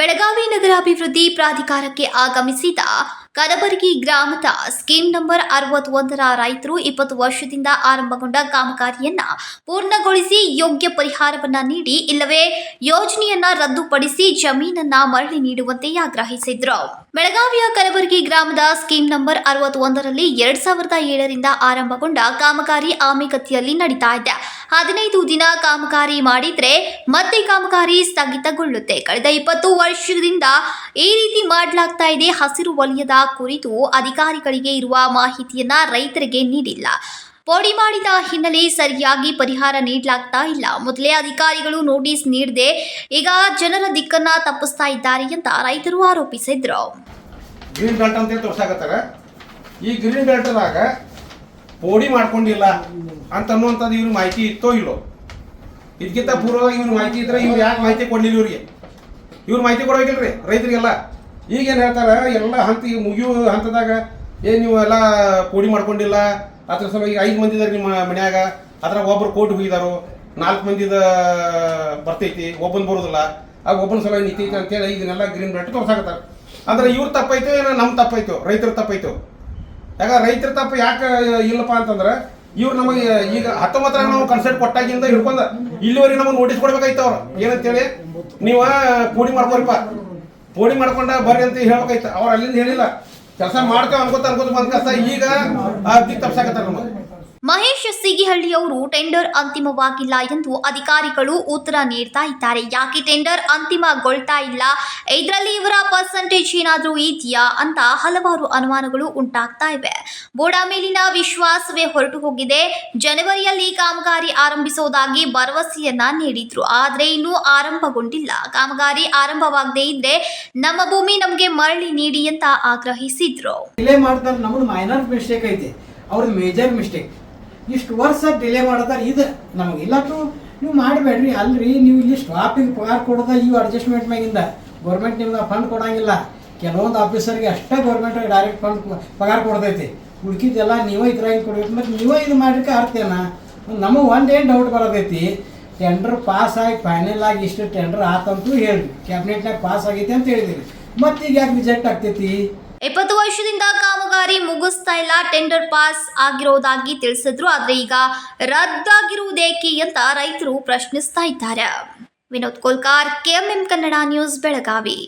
ಬೆಳಗಾವಿ ನಗರಾಭಿವೃದ್ಧಿ ಪ್ರಾಧಿಕಾರಕ್ಕೆ ಆಗಮಿಸಿದ ಕನಬರಗಿ ಗ್ರಾಮದ ಸ್ಕೀಮ್ ನಂಬರ್ ಅರವತ್ತೊಂದರ ರೈತರು ಇಪ್ಪತ್ತು ವರ್ಷದಿಂದ ಆರಂಭಗೊಂಡ ಕಾಮಗಾರಿಯನ್ನ ಪೂರ್ಣಗೊಳಿಸಿ ಯೋಗ್ಯ ಪರಿಹಾರವನ್ನ ನೀಡಿ, ಇಲ್ಲವೇ ಯೋಜನೆಯನ್ನ ರದ್ದುಪಡಿಸಿ ಜಮೀನನ್ನ ಮರಳಿ ನೀಡುವಂತೆ ಆಗ್ರಹಿಸಿದ್ರು. ಬೆಳಗಾವಿಯ ಕಲಬುರಗಿ ಗ್ರಾಮದ ಸ್ಕೀಮ್ ನಂಬರ್ ಅರವತ್ತೊಂದರಲ್ಲಿ ಎರಡ್ ಸಾವಿರದ ಏಳರಿಂದ ಆರಂಭಗೊಂಡ ಕಾಮಗಾರಿ ಆಮೆಗತಿಯಲ್ಲಿ ನಡೀತಾ ಇದೆ. ಹದಿನೈದು ದಿನ ಕಾಮಗಾರಿ ಮಾಡಿದ್ರೆ ಮತ್ತೆ ಕಾಮಗಾರಿ ಸ್ಥಗಿತಗೊಳ್ಳುತ್ತೆ. ಕಳೆದ ಇಪ್ಪತ್ತು ವರ್ಷದಿಂದ ಈ ರೀತಿ ಮಾಡಲಾಗ್ತಾ ಇದೆ ಹಸಿರು ವಲಯದ ಕುರಿತು ಅಧಿಕಾರಿಗಳಿಗೆ ಇರುವ ಮಾಹಿತಿಯನ್ನ ರೈತರಿಗೆ ನೀಡಿಲ್ಲ. ಪೋಡಿ ಮಾಡಿದ ಹಿನ್ನೆಲೆ ಸರಿಯಾಗಿ ಪರಿಹಾರ ನೀಡಲಾಗ್ತಾ ಇಲ್ಲ. ಮೊದಲೇ ಅಧಿಕಾರಿಗಳು ನೋಟಿಸ್ ನೀಡದೆ ಈಗ ಜನರ ದಿಕ್ಕನ್ನ ತಪ್ಪಿಸ್ತಾ ಇದ್ದಾರೆ ಅಂತ ರೈತರು ಆರೋಪಿಸಿದ್ರು. ಗ್ರೀನ್ ಬೆಲ್ಟ್ ಅಂತೇಳಿ ತೋರ್ಸಾಕತ್ತಾರ ಈ ಗ್ರೀನ್ ಬೆಲ್ಟ್ದಾಗ ಪೋಡಿ ಮಾಡ್ಕೊಂಡಿಲ್ಲ ಅಂತನ್ನುವಂಥದ್ದು ಇವ್ರಿಗೆ ಇವ್ರ ಮಾಹಿತಿ ಇತ್ತೋ ಇಲ್ಲೋ? ಇದಕ್ಕಿಂತ ಪೂರ್ವವಾಗಿ ಇವ್ರ ಮಾಹಿತಿ ಇದ್ರೆ ಇವ್ರು ಯಾಕೆ ಮಾಹಿತಿ ಕೊಡಲಿಲ್ಲ ಇವ್ರಿಗೆ? ಇವ್ರು ಮಾಹಿತಿ ಕೊಡಬೇಕಿಲ್ರಿ ರೈತರಿಗೆಲ್ಲ? ಈಗೇನು ಹೇಳ್ತಾರೆ, ಎಲ್ಲ ಹಂತ ಈಗ ಮುಗಿಯೋ ಹಂತದಾಗ ಏನು ನೀವು ಎಲ್ಲ ಕೋಡಿ ಮಾಡ್ಕೊಂಡಿಲ್ಲ, ಅದ್ರ ಸಲುವಾಗಿ ಐದು ಮಂದಿ ಇದಾರೆ ನಿಮ್ಮ ಮನ್ಯಾಗ, ಅದ್ರಾಗ ಒಬ್ಬರು ಕೋಟಿ ಹೋಗಿದಾರು, ನಾಲ್ಕು ಮಂದಿದ, ಬರ್ತೈತಿ, ಒಬ್ಬನ್ ಬರೋದಿಲ್ಲ ಆಗ ಒಬ್ಬನ ಸಲುವಾಗಿ ನಿಂತೈತಿ ಅಂತೇಳಿ ಇದನ್ನೆಲ್ಲ ಗ್ರೀನ್ ಬೆಲ್ಟ್ ತೋರ್ಸಾಕತ್ತಾರ. ಅಂದ್ರೆ ಇವ್ರ ತಪ್ಪೈತೋ ಏನೋ ನಮ್ಮ ತಪ್ಪೈತೋ, ರೈತರ ತಪ್ಪಾಯ್ತು ಯಾಕ ರೈತರ ತಪ್ಪು ಯಾಕೆ ಇಲ್ಲಪ್ಪ ಅಂತಂದ್ರೆ, ಇವ್ರು ನಮಗೆ ಈಗ ಹತ್ತೊಂಬತ್ತರಾಗ ನಾವು ಕನ್ಸಲ್ಟ್ ಕೊಟ್ಟಾಗಿಂದ ಹಿಡ್ಕೊಂಡ, ಇಲ್ಲಿವರೆಗೆ ನಮಗೆ ನೋಟಿಸ್ ಕೊಡ್ಬೇಕಾಯ್ತು ಅವ್ರು. ಏನಂತೇಳಿ, ನೀವು ಕೂಡಿ ಮಾಡ್ಕೊರಿಪ್ಪ. ಪೋಡಿ ಮಾಡ್ಕೊಂಡ ಬರ್ರಿ ಅಂತ ಹೇಳ್ಬೇಕಾಯ್ತು ಅವ್ರು ಅಲ್ಲಿಂದ ಹೇಳಿಲ್ಲ. ಕೆಲಸ ಮಾಡ್ತೇವೆ ಅನ್ಕೋತ ಅನ್ಕೋತ ಬಂದ ಕೆಲಸ. ಈಗ ದಿಕ್ ತಪ್ಸಾಕತ್ತಾರ ನಮಗೆ. ಮಹೇಶ್ ಸಿಗಿಹಳ್ಳಿ ಅವರು ಟೆಂಡರ್ ಅಂತಿಮವಾಗಿಲ್ಲ ಎಂದು ಅಧಿಕಾರಿಗಳು ಉತ್ತರ ನೀಡ್ತಾ ಇದ್ದಾರೆ. ಯಾಕೆ ಟೆಂಡರ್ ಅಂತಿಮಗೊಳ್ತಾ ಇಲ್ಲ? ಇದರಲ್ಲಿ ಇವರ ಪರ್ಸೆಂಟೇಜ್ ಏನಾದರೂ ಇದೆಯಾ ಅಂತ ಹಲವಾರು ಅನುಮಾನಗಳು ಉಂಟಾಗ್ತಾ ಇವೆ. ಬೋಡಾ ಮೇಲಿನ ವಿಶ್ವಾಸವೇ ಹೊರಟು ಹೋಗಿದೆ. ಜನವರಿಯಲ್ಲಿ ಕಾಮಗಾರಿ ಆರಂಭಿಸೋದಾಗಿ ಭರವಸೆಯನ್ನ ನೀಡಿದ್ರು. ಆದರೆ ಇನ್ನೂ ಆರಂಭಗೊಂಡಿಲ್ಲ. ಕಾಮಗಾರಿ ಆರಂಭವಾಗದೇ ಇದ್ರೆ ನಮ್ಮ ಭೂಮಿ ನಮಗೆ ಮರಳಿ ನೀಡಿ ಅಂತ ಆಗ್ರಹಿಸಿದ್ರು. ಮಾಡ್ತಾರೆ. ಮೈನರ್ ಮಿಸ್ಟೇಕ್ ಐತೆ. ಅವ್ರದ್ದು ಮೇಜರ್ ಮಿಸ್ಟೇಕ್ ಇಷ್ಟು ವರ್ಷ ಡಿಲೇ ಮಾಡ್ತಾರೆ. ಇದು ನಮಗೆ ಇಲ್ಲಟ್ಟು ನೀವು ಮಾಡಬೇಡ್ರಿ, ಅಲ್ರಿ. ನೀವು ಇಲ್ಲಿ ಸ್ಟಾಪಿಗೆ ಪಗಾರ ಕೊಡೋದ ಇವು ಅಡ್ಜಸ್ಟ್ಮೆಂಟ್ ಮ್ಯಾಗಿಂದ. ಗೌರ್ಮೆಂಟ್ ನಿಮ್ಗೆ ಫಂಡ್ ಕೊಡಂಗಿಲ್ಲ. ಕೆಲವೊಂದು ಆಫೀಸರ್ಗೆ ಅಷ್ಟೇ ಗೌರ್ಮೆಂಟ್ ಡೈರೆಕ್ಟ್ ಫಂಡ್ ಪಗಾರ ಕೊಡ್ತೈತಿ. ಉಳ್ಕಿದ್ದೆಲ್ಲ ನೀವೇ ಇದ್ರಾಗಿ ಕೊಡ್ಬೇಕು. ಮತ್ತು ನೀವೇ ಇದು ಮಾಡಲಿಕ್ಕೆ ಅರ್ಥೇನ ನಮಗೆ ಒಂದು ಏನು ಡೌಟ್ ಬರೋದೈತಿ ಟೆಂಡರ್ ಪಾಸ್ ಆಗಿ ಫೈನಲ್ ಆಗಿ ಇಷ್ಟು ಟೆಂಡರ್ ಆತಂತೂ ಹೇಳಿ ಕ್ಯಾಬಿನೆಟ್ನಾಗ ಪಾಸ್ ಆಗೈತೆ ಅಂತ ಹೇಳಿದಿರಿ. ಮತ್ತೆ ಈಗ ಯಾಕೆ ರಿಜೆಕ್ಟ್ ಆಗ್ತೈತಿ? ಇಪ್ಪತ್ತು ವರ್ಷದಿಂದ ಕಾಮಗಾರಿ ಮುಗಿಸ್ತಾ ಇಲ್ಲ. ಟೆಂಡರ್ ಪಾಸ್ ಆಗಿರೋದಾಗಿ ತಿಳಿಸಿದ್ರು. ಆದ್ರೆ ಈಗ ರದ್ದಾಗಿರುವುದೇಕೆ ಅಂತ ರೈತರು ಪ್ರಶ್ನಿಸ್ತಾ ಇದ್ದಾರೆ. Vinod Kolkar KMM Kannada news, Belagavi.